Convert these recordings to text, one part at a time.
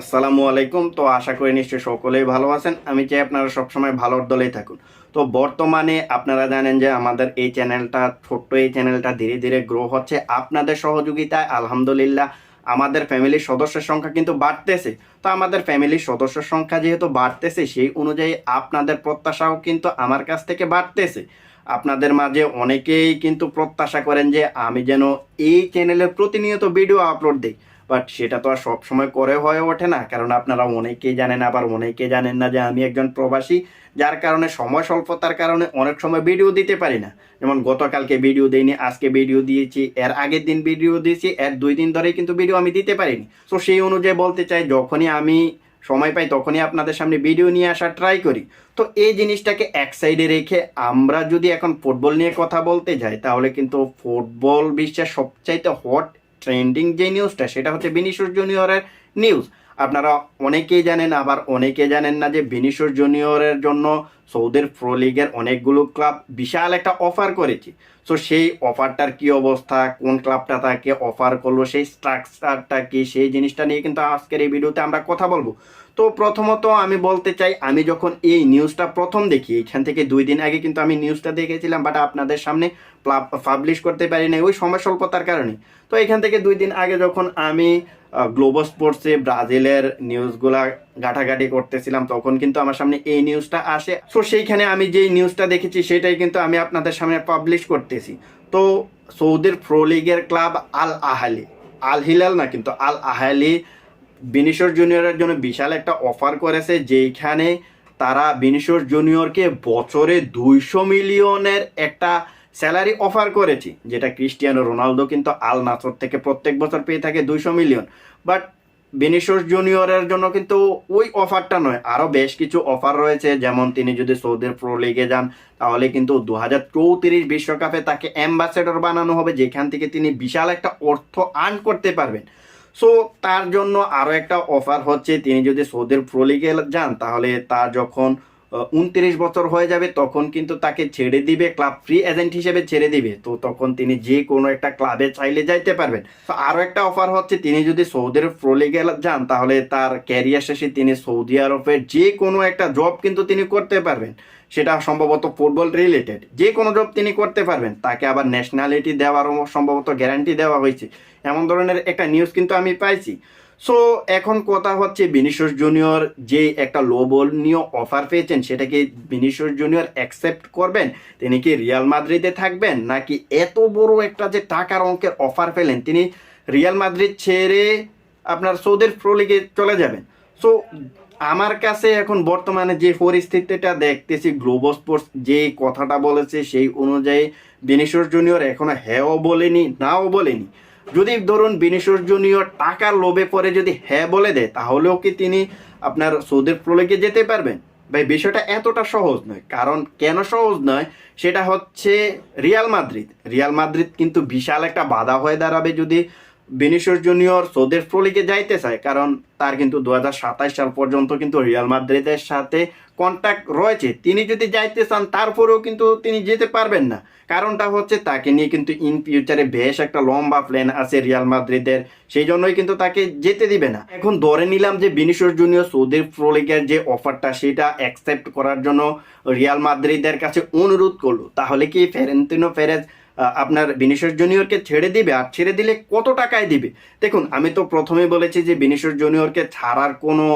আসসালামু আলাইকুম। তো আশা করি নিশ্চয়ই সকলেই ভালো আছেন। আমি চাই আপনারা সবসময় ভালোর দলেই থাকুন। তো বর্তমানে আপনারা জানেন যে আমাদের এই চ্যানেলটা, ছোট্ট এই চ্যানেলটা ধীরে ধীরে গ্রো হচ্ছে। আপনাদের সহযোগিতায় আলহামদুলিল্লাহ আমাদের ফ্যামিলির সদস্যের সংখ্যা কিন্তু বাড়তেছে। তো আমাদের ফ্যামিলির সদস্যের সংখ্যা যেহেতু বাড়তেছে, সেই অনুযায়ী আপনাদের প্রত্যাশাও কিন্তু আমার কাছ থেকে বাড়তেছে। আপনাদের মাঝে অনেকেই কিন্তু প্রত্যাশা করেন যে আমি যেন এই চ্যানেলে প্রতিনিয়ত ভিডিও আপলোড দিই। বাট সেটা তো আর সবসময় করে হয়ে ওঠে না। কারণ আপনারা অনেকেই জানেন, আবার অনেকেই জানেন না যে আমি একজন প্রবাসী, যার কারণে সময় স্বল্পতার কারণে অনেক সময় ভিডিও দিতে পারি না। যেমন গতকালকে ভিডিও দিইনি, আজকে ভিডিও দিয়েছি, এর আগের দিন ভিডিও দিয়েছি, এর দুই দিন ধরেই কিন্তু ভিডিও আমি দিতে পারিনি। তো সেই অনুযায়ী বলতে চাই, যখনই আমি সময় পাই, তখনই আপনাদের সামনে ভিডিও নিয়ে আসার ট্রাই করি। তো এই জিনিসটাকে এক সাইডে রেখে আমরা যদি এখন ফুটবল নিয়ে কথা বলতে যাই, তাহলে কিন্তু ফুটবল বিশ্বের সবচাইতে হট ট্রেন্ডিং যে নিউজটা সেটা হচ্ছে বিনিশুর জুনিয়রের নিউজ আপনারা অনেকেই জানেন, আবার অনেকে জানেন না যে বিনিশুর জুনিয়রের জন্য সৌদের প্রো লিগের অনেকগুলো ক্লাব বিশাল একটা অফার করেছে। সো সেই অফারটার কি অবস্থা, কোন ক্লাবটা তাকে অফার করল, সেই স্ট্রাকচারটা কি, সেই জিনিসটা নিয়ে কিন্তু আজকের এই ভিডিওতে আমরা কথা বলব। তো প্রথমত আমি বলতে চাই, আমি যখন এই নিউজটা প্রথম দেখি এখান থেকে দুই দিন আগে কিন্তু আমি নিউজটা দেখেছিলাম বাট আপনাদের সামনে পাবলিশ করতে পারি না ওই সময় স্বল্পতার কারণে। তো এখান থেকে দুই দিন আগে যখন আমি গ্লোবাল স্পোর্টসে ব্রাজিলের নিউজগুলা ঘাটাঘাটি করতেছিলাম, তখন কিন্তু আমার সামনে এই নিউজটা আসে। সো সেইখানে আমি যেই নিউজটা দেখেছি, সেটাই কিন্তু আমি আপনাদের সামনে পাবলিশ করতেছি। তো সৌদির প্রো লিগের ক্লাব আল আহালি আল হিলাল না কিন্তু আল আহালি বিনিশর জুনিয়রের জন্য বিশাল একটা অফার করেছে, যেইখানে তারা বিনিশর জুনিয়রকে বছরে দুইশো মিলিয়নের একটা স্যালারি অফার করেছি, যেটা ক্রিস্টিয়ানো রোনালদো কিন্তু আল নাসর থেকে প্রত্যেক বছর পেয়ে থাকে দুইশো মিলিয়ন। বাট বেনিশোস জুনিয়রের জন্য কিন্তু ওই অফারটা নয় আরও বেশ কিছু অফার রয়েছে। যেমন তিনি যদি সৌদির প্রো লিগে যান, তাহলে কিন্তু দু হাজার চৌত্রিশ বিশ্বকাপে তাকে অ্যাম্বাসেডর বানানো হবে, যেখান থেকে তিনি বিশাল একটা অর্থ আর্ন করতে পারবেন। সো তার জন্য আরও একটা অফার হচ্ছে, তিনি যদি সৌদির প্রো লিগে যান, তাহলে তার যখন উনত্রিশ বছর হয়ে যাবে, তখন কিন্তু তাকে ছেড়ে দিবে, ক্লাব ফ্রি এজেন্ট হিসেবে ছেড়ে দিবে। তো তখন তিনি যে কোনো একটা ক্লাবে চাইলে যাইতে পারবেন। তো আরও একটা অফার হচ্ছে, তিনি যদি সৌদির প্রো লিগে যান, তাহলে তার ক্যারিয়ার শেষে তিনি সৌদি আরবের যে কোনো একটা জব কিন্তু তিনি করতে পারবেন। সেটা সম্ভবত ফুটবল রিলেটেড যে কোনো জব তিনি করতে পারবেন। তাকে আবার ন্যাশনালিটি দেওয়ারও সম্ভবত গ্যারান্টি দেওয়া হয়েছে। এমন ধরনের একটা নিউজ কিন্তু আমি পাইছি। সো এখন কথা হচ্ছে বিনিশোস জুনিয়র যে একটা লো বল নিয়ে অফার পেয়েছেন, সেটাকে বিনিশোস জুনিয়র অ্যাকসেপ্ট করবেন? তিনি কি রিয়াল মাদ্রিদে থাকবেন? নাকি এত বড় একটা যে টাকার অঙ্কের অফার পেলেন, তিনি রিয়াল মাদ্রিদ ছেড়ে আপনার সৌদের প্রো লিগে চলে যাবেন? সো আমার কাছে এখন বর্তমানে যে পরিস্থিতিটা দেখতেছি গ্লোবো স্পোর্টস যে কথাটা বলেছে, সেই অনুযায়ী বিনিশোস জুনিয়র এখনও হ্যাঁও বলেনি, নাও বলেনি। যদি ধরুন বিনিসর্জনীয় টাকার লোভে পরে যদি হ্যাঁ বলে দেয়, তাহলেও কি তিনি আপনার সৌদির প্রলেকে যেতে পারবেন? ভাই, বিষয়টা এতটা সহজ নয়। কারণ কেন সহজ নয়? সেটা হচ্ছে রিয়াল মাদ্রিদ। রিয়াল মাদ্রিদ কিন্তু বিশাল একটা বাধা হয়ে দাঁড়াবে যদি বেনিশোর জুনিয়র সৌদের প্রলিগে যাইতে চায়, কারণ তার কিন্তু দু সাল পর্যন্ত কিন্তু রিয়াল মাদ্রিদের সাথে কন্ট্যাক্ট রয়েছে। তিনি যদি যাইতে চান, তারপরেও কিন্তু তিনি যেতে পারবেন না। কারণটা হচ্ছে তাকে নিয়ে কিন্তু ইন ফিউচারে বেশ একটা লম্বা প্ল্যান আছে রিয়াল মাদ্রিদের। সেই জন্যই কিন্তু তাকে যেতে দিবে না। এখন ধরে নিলাম যে বিনিশোর জুনিয়র সৌদির প্রলিগের যে অফারটা সেটা অ্যাকসেপ্ট করার জন্য রিয়াল মাদ্রিদের কাছে অনুরোধ করল। তাহলে কি ফেরেন্তিনো ফেরেজ আপনার বিনিশোর জুনিয়রকে ছেড়ে দিবে আর ছেড়ে দিলে কত টাকায় দিবে? দেখুন, আমি তো প্রথমে বলেছি যে বিনিশোর জুনিয়রকে ছাড়ার কোনো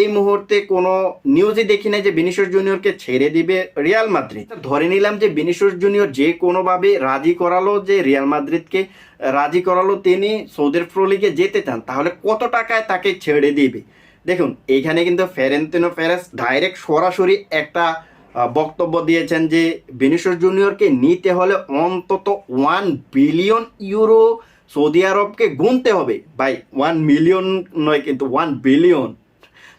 এই মুহূর্তে কোনো নিউজই দেখি নাই যে বিনিশোর জুনিয়রকে ছেড়ে দিবে রিয়াল মাদ্রিদ। ধরে নিলাম যে বিনিশোর জুনিয়র যে কোনোভাবে রাজি করালো যে রিয়াল মাদ্রিদকে, রাজি করালো তিনি সৌদের প্রো লিগে যেতে চান, তাহলে কত টাকায় তাকে ছেড়ে দিবে? দেখুন এইখানে কিন্তু ফেরেন্তিনো ফেরেস ডাইরেক্ট সরাসরি একটা বক্তব্য দিয়েছেন যে বেনিশোস জুনিয়রকে নিতে হলে অন্তত ওয়ান বিলিয়ন ইউরো সৌদি আরবকে গুনতে হবে। ভাই ওয়ান মিলিয়ন নয় কিন্তু one billion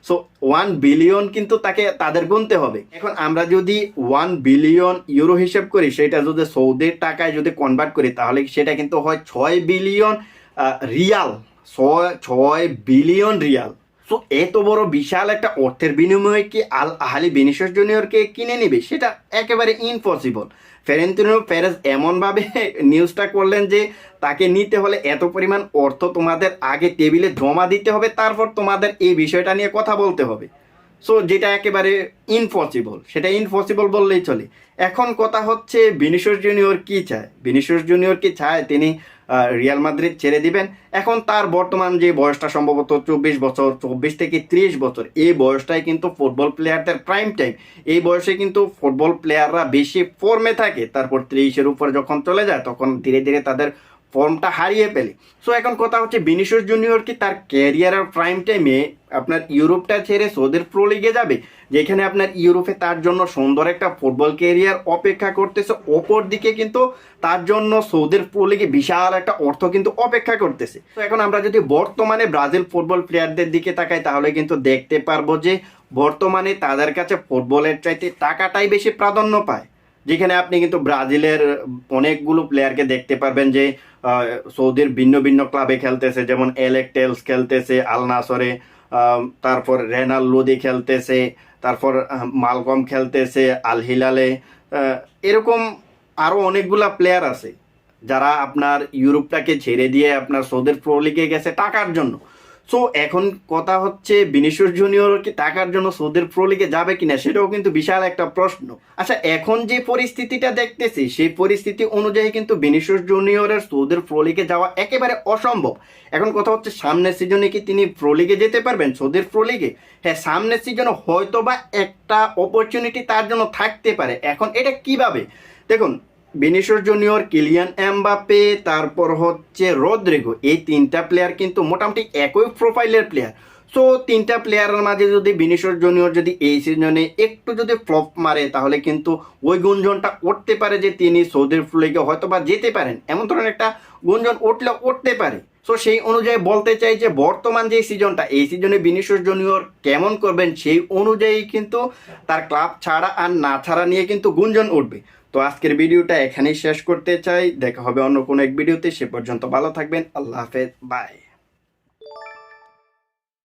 so one billion কিন্তু তাকে, তাদের গুনতে হবে। এখন আমরা যদি ওয়ান বিলিয়ন ইউরো হিসেব করি, সেটা যদি সৌদির টাকায় যদি কনভার্ট করি, তাহলে সেটা কিন্তু হয় ছয় বিলিয়ন রিয়াল? ছয় ছয় বিলিয়ন রিয়াল। সো এত বড় বিশাল একটা অর্থের বিনিময়ে কি আল আহালি বেনিশাস জুনিয়রকে কিনে নেবে? সেটা একেবারে ইম্পসিবল ফেরেন্তিনো প্যারেস এমনভাবে নিউজটা করলেন যে, তাকে নিতে হলে এত পরিমাণ অর্থ তোমাদের আগে টেবিলে জমা দিতে হবে, তারপর তোমাদের এই বিষয়টা নিয়ে কথা বলতে হবে। সো যেটা একেবারে ইনপসিবল সেটা ইনপসিবল বললেই চলে। এখন কথা হচ্ছে বিনিশোস জুনিয়র কি চায়? বিনিশোস জুনিয়র কি চায়? তিনি রিয়াল মাদ্রিদ ছেড়ে দিবেন। এখন তার বর্তমান যে বয়সটা সম্ভবত চব্বিশ বছর, চব্বিশ থেকে ত্রিশ বছর, এই বয়সটাই কিন্তু ফুটবল প্লেয়ারদের প্রাইম টাইম এই বয়সে কিন্তু ফুটবল প্লেয়াররা বেশি ফর্মে থাকে। তারপর ত্রিশের উপর যখন চলে যায়, তখন ধীরে ধীরে তাদের ফর্মটা হারিয়ে ফেলে। সো এখন কথা হচ্ছে বিনিশোস জুনিয়র কি? তার ক্যারিয়ারের প্রাইম টাইমে আপনার ইউরোপটা ছেড়ে সৌদের প্রো লিগে যাবে, যেখানে আপনার ইউরোপে তার জন্য সুন্দর একটা ফুটবল ক্যারিয়ার অপেক্ষা করতেছে। অপর দিকে কিন্তু তার জন্য সৌদের প্রো লিগে বিশাল একটা অর্থ কিন্তু অপেক্ষা করতেছে। তো এখন আমরা যদি বর্তমানে ব্রাজিল ফুটবল প্লেয়ারদের দিকে তাকাই, তাহলে কিন্তু দেখতে পারব যে বর্তমানে তাদের কাছে ফুটবলের চাইতে টাকাটাই বেশি প্রাধান্য পায়। যেখানে আপনি কিন্তু ব্রাজিলের অনেকগুলো প্লেয়ারকে দেখতে পারবেন যে সৌদির ভিন্ন ভিন্ন ক্লাবে খেলতেছে, যেমন এলেকটেলস খেলতেছে আল নাসরে তারপর রেনাল লোদি খেলতেছে, তারপর মালকম খেলতেছে আল হিলালে এরকম আরও অনেকগুলা প্লেয়ার আছে, যারা আপনার ইউরোপটাকে ছেড়ে দিয়ে আপনার সৌদের প্রো লিগে গেছে টাকার জন্য। সো এখন কথা হচ্ছে বিনিশোর জুনিয়র কি টাকার জন্য সৌদের প্রো লিগে যাবে কিনা সেটাও কিন্তু বিশাল একটা প্রশ্ন। আচ্ছা এখন যে পরিস্থিতিটা দেখতেছি, সেই পরিস্থিতি অনুযায়ী কিন্তু বিনিশোর জুনিয়রের সৌদের প্রো লিগে যাওয়া একেবারে অসম্ভব। এখন কথা হচ্ছে সামনের সিজনে কি তিনি প্রো লিগে যেতে পারবেন, সৌদের প্রো লিগে হ্যাঁ সামনের সিজনে হয়তো বা একটা অপরচুনিটি তার জন্য থাকতে পারে। এখন এটা কীভাবে? দেখুন বেনিশোর জুনিয়র কিলিয়ান এমবাপে তারপর হচ্ছে রদ্রিগো এই তিনটা প্লেয়ার কিন্তু মোটামুটি একই প্রোফাইলের প্লেয়ার সো তিনটা প্লেয়ারের মাঝে যদি বিনিশোর জুনিয়র যদি এই সিজনে একটু যদি ফ্লপ মারে, তাহলে কিন্তু ওই গুঞ্জনটা উঠতে পারে যে তিনি সৌদির লিগে হয়তো বা যেতে পারেন। এমন ধরনের একটা গুঞ্জন উঠলে উঠতে পারে। সো সেই অনুযায়ী বলতে চাই যে বর্তমান যে সিজনটা এই সিজনে বিনিশোর জুনিয়র কেমন করবেন সেই অনুযায়ী কিন্তু তার ক্লাব ছাড়া আর না ছাড়া নিয়ে কিন্তু গুঞ্জন উঠবে। তো আজকের ভিডিওটা এখানেই শেষ করতে চাই। দেখা হবে অন্য কোনো এক ভিডিওতে। সে পর্যন্ত ভালো থাকবেন। আল্লাহ হাফেজ। বাই।